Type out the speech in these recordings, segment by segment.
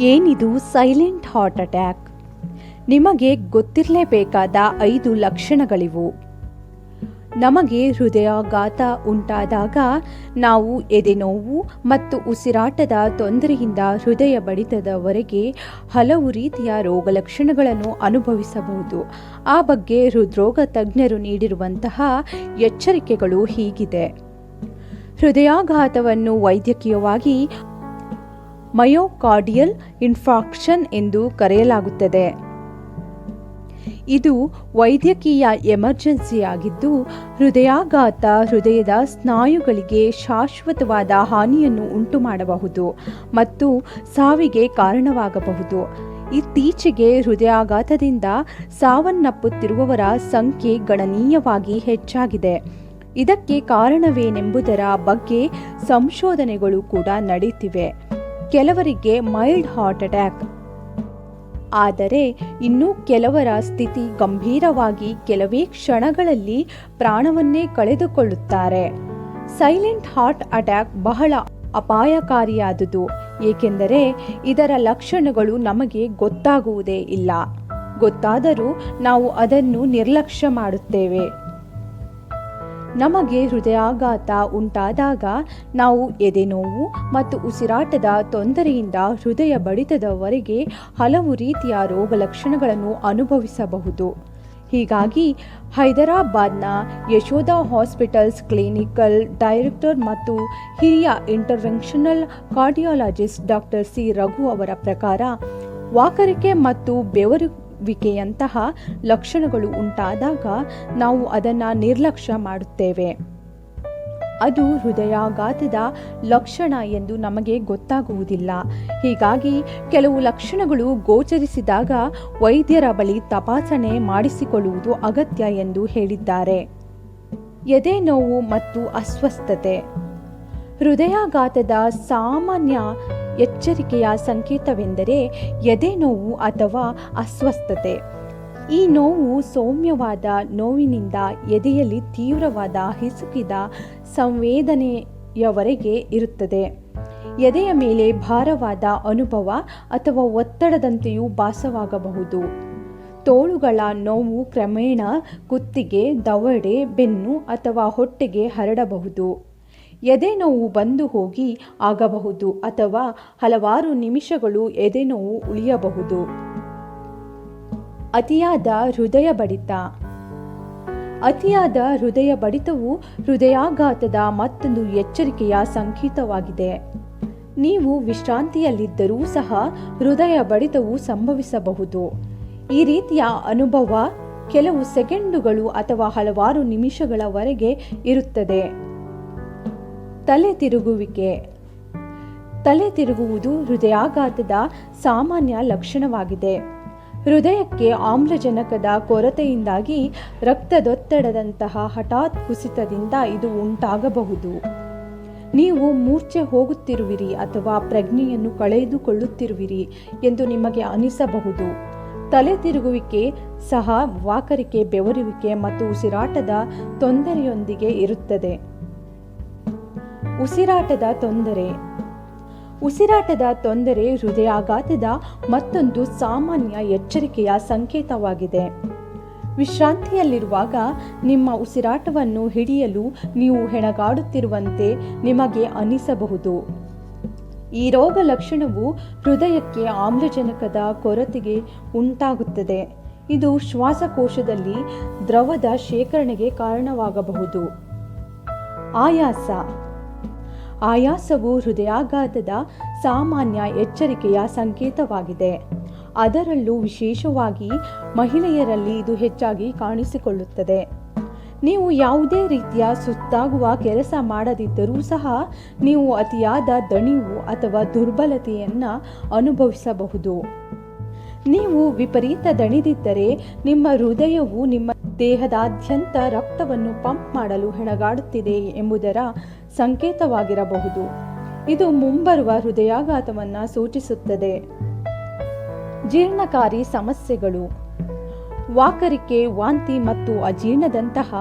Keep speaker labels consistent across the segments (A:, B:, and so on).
A: ಏನಿದು silent heart attack? ನಿಮಗೆ ಗೊತ್ತಿರಲೇಬೇಕಾದ ಐದು ಲಕ್ಷಣಗಳಿವು. ನಮಗೆ ಹೃದಯಾಘಾತ ಉಂಟಾದಾಗ ನಾವು ಎದೆನೋವು ಮತ್ತು ಉಸಿರಾಟದ ತೊಂದರೆಯಿಂದ ಹೃದಯ ಬಡಿತದವರೆಗೆ ಹಲವು ರೀತಿಯ ರೋಗಲಕ್ಷಣಗಳನ್ನು ಅನುಭವಿಸಬಹುದು. ಆ ಬಗ್ಗೆ ಹೃದ್ರೋಗ ತಜ್ಞರು ನೀಡಿರುವಂತಹ ಎಚ್ಚರಿಕೆಗಳು ಹೀಗಿದೆ. ಹೃದಯಾಘಾತವನ್ನು ವೈದ್ಯಕೀಯವಾಗಿ ಮಯೋಕಾರ್ಡಿಯಲ್ ಇನ್ಫಾಕ್ಷನ್ ಎಂದು ಕರೆಯಲಾಗುತ್ತದೆ. ಇದು ವೈದ್ಯಕೀಯ ಎಮರ್ಜೆನ್ಸಿಯಾಗಿದ್ದು, ಹೃದಯಾಘಾತ, ಹೃದಯದ ಸ್ನಾಯುಗಳಿಗೆ ಶಾಶ್ವತವಾದ ಹಾನಿಯನ್ನು ಉಂಟು ಮಾಡಬಹುದು ಮತ್ತು ಸಾವಿಗೆ ಕಾರಣವಾಗಬಹುದು. ಇತ್ತೀಚೆಗೆ ಹೃದಯಾಘಾತದಿಂದ ಸಾವನ್ನಪ್ಪುತ್ತಿರುವವರ ಸಂಖ್ಯೆ ಗಣನೀಯವಾಗಿ ಹೆಚ್ಚಾಗಿದೆ. ಇದಕ್ಕೆ ಕಾರಣವೇನೆಂಬುದರ ಬಗ್ಗೆ ಸಂಶೋಧನೆಗಳು ಕೂಡ ನಡೆಯುತ್ತಿವೆ. ಕೆಲವರಿಗೆ ಮೈಲ್ಡ್ ಹಾರ್ಟ್ ಅಟ್ಯಾಕ್. ಆದರೆ ಇನ್ನು ಕೆಲವರ ಸ್ಥಿತಿ ಗಂಭೀರವಾಗಿ ಕೆಲವೇ ಕ್ಷಣಗಳಲ್ಲಿ ಪ್ರಾಣವನ್ನೇ ಕಳೆದುಕೊಳ್ಳುತ್ತಾರೆ. ಸೈಲೆಂಟ್ ಹಾರ್ಟ್ ಅಟ್ಯಾಕ್ ಬಹಳ ಅಪಾಯಕಾರಿಯಾದುದು, ಏಕೆಂದರೆ ಇದರ ಲಕ್ಷಣಗಳು ನಮಗೆ ಗೊತ್ತಾಗುವುದೇ ಇಲ್ಲ. ಗೊತ್ತಾದರೂ ನಾವು ಅದನ್ನು ನಿರ್ಲಕ್ಷ್ಯ ಮಾಡುತ್ತೇವೆ. ನಮಗೆ ಹೃದಯಾಘಾತ ಉಂಟಾದಾಗ ನಾವು ಎದೆನೋವು ಮತ್ತು ಉಸಿರಾಟದ ತೊಂದರೆಯಿಂದ ಹೃದಯ ಬಡಿತದವರೆಗೆ ಹಲವು ರೀತಿಯ ರೋಗಲಕ್ಷಣಗಳನ್ನು ಅನುಭವಿಸಬಹುದು. ಹೀಗಾಗಿ ಹೈದರಾಬಾದ್ನ ಯಶೋಧ ಹಾಸ್ಪಿಟಲ್ಸ್ ಕ್ಲಿನಿಕಲ್ ಡೈರೆಕ್ಟರ್ ಮತ್ತು ಹಿರಿಯ interventional cardiologist doctor C Raghu ಅವರ ಪ್ರಕಾರ ವಾಕರಿಕೆ ಮತ್ತು ಬೆವರುವಿಕೆಯಂತಹ ಲಕ್ಷಣಗಳು ಉಂಟಾದಾಗ ನಾವು ಅದನ್ನು ನಿರ್ಲಕ್ಷ್ಯ ಮಾಡುತ್ತೇವೆ. ಅದು ಹೃದಯಾಘಾತದ ಲಕ್ಷಣ ಎಂದು ನಮಗೆ ಗೊತ್ತಾಗುವುದಿಲ್ಲ. ಹೀಗಾಗಿ ಕೆಲವು ಲಕ್ಷಣಗಳು ಗೋಚರಿಸಿದಾಗ ವೈದ್ಯರ ಬಳಿ ತಪಾಸಣೆ ಮಾಡಿಸಿಕೊಳ್ಳುವುದು ಅಗತ್ಯ ಎಂದು ಹೇಳಿದ್ದಾರೆ. ಎದೆ ನೋವು ಮತ್ತು ಅಸ್ವಸ್ಥತೆ. ಹೃದಯಾಘಾತದ ಸಾಮಾನ್ಯ ಎಚ್ಚರಿಕೆಯ ಸಂಕೇತವೆಂದರೆ ಎದೆ ನೋವು ಅಥವಾ ಅಸ್ವಸ್ಥತೆ. ಈ ನೋವು ಸೌಮ್ಯವಾದ ನೋವಿನಿಂದ ಎದೆಯಲ್ಲಿ ತೀವ್ರವಾದ ಹಿಸುಕಿದ ಸಂವೇದನೆಯವರೆಗೆ ಇರುತ್ತದೆ. ಎದೆಯ ಮೇಲೆ ಭಾರವಾದ ಅನುಭವ ಅಥವಾ ಒತ್ತಡದಂತೆಯೂ ಭಾಸವಾಗಬಹುದು. ತೋಳುಗಳ ನೋವು ಕ್ರಮೇಣ ಕುತ್ತಿಗೆ, ದವಡೆ, ಬೆನ್ನು ಅಥವಾ ಹೊಟ್ಟೆಗೆ ಹರಡಬಹುದು. ಎದೆ ನೋವು ಬಂದು ಹೋಗಿ ಆಗಬಹುದು ಅಥವಾ ಹಲವಾರು ನಿಮಿಷಗಳು ಎದೆ ನೋವು ಉಳಿಯಬಹುದು. ಅತಿಯಾದ ಹೃದಯ ಬಡಿತ. ಅತಿಯಾದ ಹೃದಯ ಬಡಿತವು ಹೃದಯಾಘಾತದ ಮತ್ತೊಂದು ಎಚ್ಚರಿಕೆಯ ಸಂಕೇತವಾಗಿದೆ. ನೀವು ವಿಶ್ರಾಂತಿಯಲ್ಲಿದ್ದರೂ ಸಹ ಹೃದಯ ಬಡಿತವು ಸಂಭವಿಸಬಹುದು. ಈ ರೀತಿಯ ಅನುಭವ ಕೆಲವು ಸೆಕೆಂಡುಗಳು ಅಥವಾ ಹಲವಾರು ನಿಮಿಷಗಳವರೆಗೆ ಇರುತ್ತದೆ. ತಲೆ ತಿರುಗುವಿಕೆ. ತಲೆ ತಿರುಗುವುದು ಹೃದಯಾಘಾತದ ಸಾಮಾನ್ಯ ಲಕ್ಷಣವಾಗಿದೆ. ಹೃದಯಕ್ಕೆ ಆಮ್ಲಜನಕದ ಕೊರತೆಯಿಂದಾಗಿ ರಕ್ತದೊತ್ತಡದಂತಹ ಹಠಾತ್ ಕುಸಿತದಿಂದ ಇದು ಉಂಟಾಗಬಹುದು. ನೀವು ಮೂರ್ಛೆ ಹೋಗುತ್ತಿರುವಿರಿ ಅಥವಾ ಪ್ರಜ್ಞೆಯನ್ನು ಕಳೆದುಕೊಳ್ಳುತ್ತಿರುವಿರಿ ಎಂದು ನಿಮಗೆ ಅನಿಸಬಹುದು. ತಲೆ ತಿರುಗುವಿಕೆ ಸಹ ವಾಕರಿಕೆ ಬೆವರುವಿಕೆ ಮತ್ತು ಉಸಿರಾಟದ ತೊಂದರೆಯೊಂದಿಗೆ ಇರುತ್ತದೆ. ಉಸಿರಾಟದ ತೊಂದರೆ. ಉಸಿರಾಟದ ತೊಂದರೆ ಹೃದಯಾಘಾತದ ಮತ್ತೊಂದು ಸಾಮಾನ್ಯ ಎಚ್ಚರಿಕೆಯ ಸಂಕೇತವಾಗಿದೆ. ವಿಶ್ರಾಂತಿಯಲ್ಲಿರುವಾಗ ನಿಮ್ಮ ಉಸಿರಾಟವನ್ನು ಹಿಡಿಯಲು ನೀವು ಹೆಣಗಾಡುತ್ತಿರುವಂತೆ ನಿಮಗೆ ಅನಿಸಬಹುದು. ಈ ರೋಗ ಲಕ್ಷಣವು ಹೃದಯಕ್ಕೆ ಆಮ್ಲಜನಕದ ಕೊರತೆಗೆ ಉಂಟಾಗುತ್ತದೆ. ಇದು ಶ್ವಾಸಕೋಶದಲ್ಲಿ ದ್ರವದ ಶೇಖರಣೆಗೆ ಕಾರಣವಾಗಬಹುದು. ಆಯಾಸ. ಆಯಾಸವು ಹೃದಯಾಘಾತದ ಸಾಮಾನ್ಯ ಎಚ್ಚರಿಕೆಯ ಸಂಕೇತವಾಗಿದೆ. ಅದರಲ್ಲೂ ವಿಶೇಷವಾಗಿ ಮಹಿಳೆಯರಲ್ಲಿ ಇದು ಹೆಚ್ಚಾಗಿ ಕಾಣಿಸಿಕೊಳ್ಳುತ್ತದೆ. ನೀವು ಯಾವುದೇ ರೀತಿಯ ಸುತ್ತಾಗುವ ಕೆಲಸ ಮಾಡದಿದ್ದರೂ ಸಹ ನೀವು ಅತಿಯಾದ ದಣಿವು ಅಥವಾ ದುರ್ಬಲತೆಯನ್ನು ಅನುಭವಿಸಬಹುದು. ನೀವು ವಿಪರೀತ ದಣಿದಿದ್ದರೆ ನಿಮ್ಮ ಹೃದಯವು ನಿಮ್ಮ ದೇಹದಾದ್ಯಂತ ರಕ್ತವನ್ನು ಪಂಪ್ ಮಾಡಲು ಹೆಣಗಾಡುತ್ತಿದೆ ಎಂಬುದರ ಸಂಕೇತವಾಗಿರಬಹುದು. ಇದು ಮುಂಬರುವ ಹೃದಯಾಘಾತವನ್ನು ಸೂಚಿಸುತ್ತದೆ. ಜೀರ್ಣಕಾರಿ ಸಮಸ್ಯೆಗಳು. ವಾಕರಿಕೆ, ವಾಂತಿ ಮತ್ತು ಅಜೀರ್ಣದಂತಹ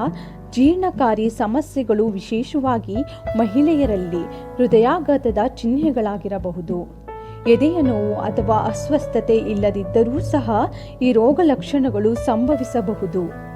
A: ಜೀರ್ಣಕಾರಿ ಸಮಸ್ಯೆಗಳು ವಿಶೇಷವಾಗಿ ಮಹಿಳೆಯರಲ್ಲಿ ಹೃದಯಾಘಾತದ ಚಿಹ್ನೆಗಳಾಗಿರಬಹುದು. ಎದೆಯ ನೋವು ಅಥವಾ ಅಸ್ವಸ್ಥತೆ ಇಲ್ಲದಿದ್ದರೂ ಸಹ ಈ ರೋಗ ಲಕ್ಷಣಗಳು ಸಂಭವಿಸಬಹುದು.